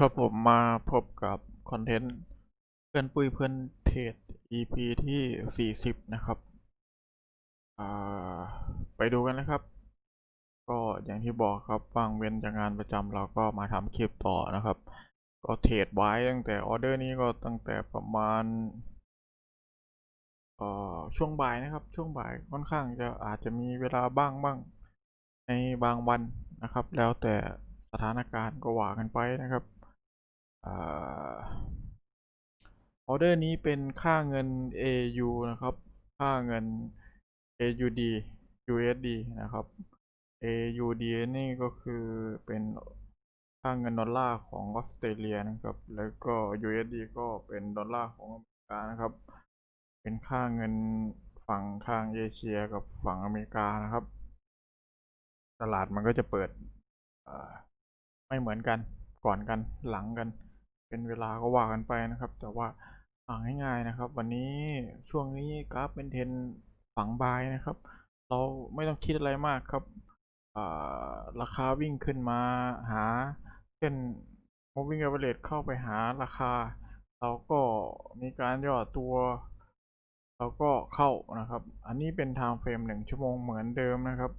ครับผมมาพบกับคอนเทนต์เพื่อนปุ้ยเพื่อนเทรด EP ที่ 40 นะครับไปดูกันนะครับ ก็อย่างที่บอกครับว่างเว้นจากงานประจำเราก็มาทำคลิปต่อนะครับ ก็เทรดไว้ตั้งแต่ออเดอร์นี้ก็ตั้งแต่ประมาณช่วงบ่ายนะครับ ช่วงบ่ายค่อนข้างจะอาจจะมีเวลาบ้างบ้างในบางวันนะครับ แล้วแต่สถานการณ์ก็ว่ากันไปนะครับ ออเดอร์นี้เป็นค่าเงิน AU นะครับ ค่าเงิน AUD USD นะครับ AUD นี่ก็คือเป็นค่าเงินดอลลาร์ของออสเตรเลียนะครับ แล้วก็ USD ก็เป็นดอลลาร์ของอเมริกานะครับ เป็นค่าเงินฝั่งทางเอเชียกับฝั่งอเมริกานะครับ ตลาดมันก็จะเปิดไม่เหมือนกันก่อนกันหลังกัน เป็นเวลาก็ว่ากันไปนะครับ แต่ว่าอ่าง่ายๆนะครับ วันนี้ช่วงนี้กราฟเป็นเทนฝังบายนะครับ เราไม่ต้องคิดอะไรมากครับอ่าราคาวิ่งขึ้นมาหาเช่น moving average เข้าไปหาราคา เราก็มีการย่อตัวเราก็เข้านะครับ อันนี้เป็น time frame หนึ่งชั่วโมงเหมือนเดิมนะครับ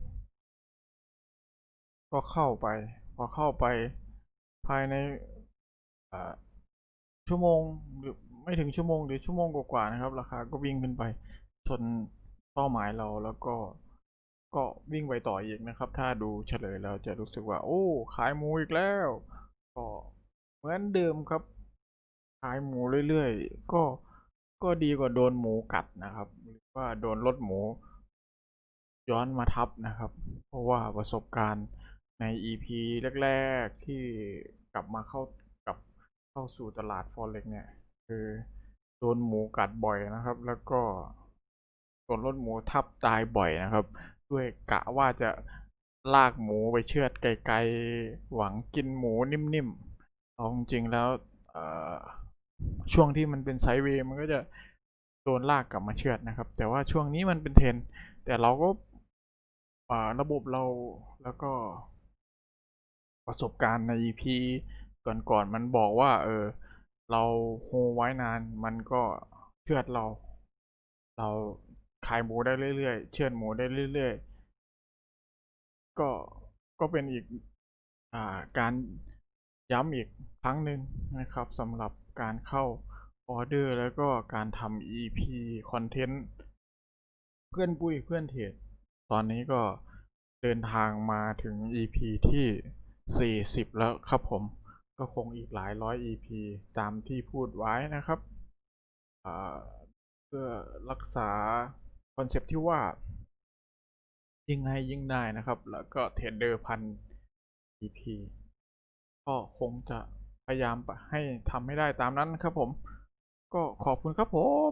ก็เข้าไป พอเข้าไปภายใน ชั่วโมงหรือไม่ถึงชั่วโมงหรือชั่วโมงกว่าๆนะครับ ราคาก็วิ่งขึ้นไปชนเป้าหมายเราแล้วก็ก็วิ่งไปต่ออีกนะครับ ถ้าดูเฉลยแล้วจะรู้สึกว่า โอ้ ขายหมูอีกแล้ว ก็เหมือนเดิมครับ ขายหมูเรื่อยๆ ก็ก็ดีกว่าโดนหมูกัดนะครับ หรือว่าโดนรถหมู ย้อนมาทับนะครับ เพราะว่าประสบการณ์ใน EP แรก ๆ ที่กลับมาเข้า เข้าสู่ตลาด Forex เนี่ย คือโดนหมูกัดบ่อยนะครับ แล้วก็โดนรถหมูทับตายบ่อยนะครับ ด้วยกะว่าจะลากหมูไปเชือดไกลๆหวังกินหมูนิ่มๆเอาจริงๆแล้วเอ่อช่วงที่มันเป็นไซด์เวย์มันก็จะโดนลากกลับมาเชือดนะครับ แต่ว่าช่วงนี้มันเป็นเทรนแต่เราก็ระบบเราแล้วก็ประสบการณ์ใน EP ก่อนๆมันบอกว่า เออ เราโฮไว้นาน มันก็เชื่อดเรา เราขายหมูได้เรื่อยๆ เชื่อดหมูได้เรื่อยๆ ก็ก็เป็นอีกอ่าการย้ำอีกครั้งหนึ่งนะครับสำหรับการเข้าออเดอร์แล้วก็การทำ EP คอนเทนต์เพื่อนปุ้ยเพื่อนเทรดตอนนี้ก็เดินทางมาถึง EP ที่ 40 แล้วครับผม ก็คงอีกหลายร้อย EP ตามที่พูดไว้นะครับเพื่อรักษาคอนเซปต์ที่ว่า ยิ่งให้ยิ่งได้นะครับ แล้วก็เทรดเดอร์พัน EP ก็คงจะพยายามให้ทำให้ได้ตามนั้นครับผม ก็ขอบคุณครับผม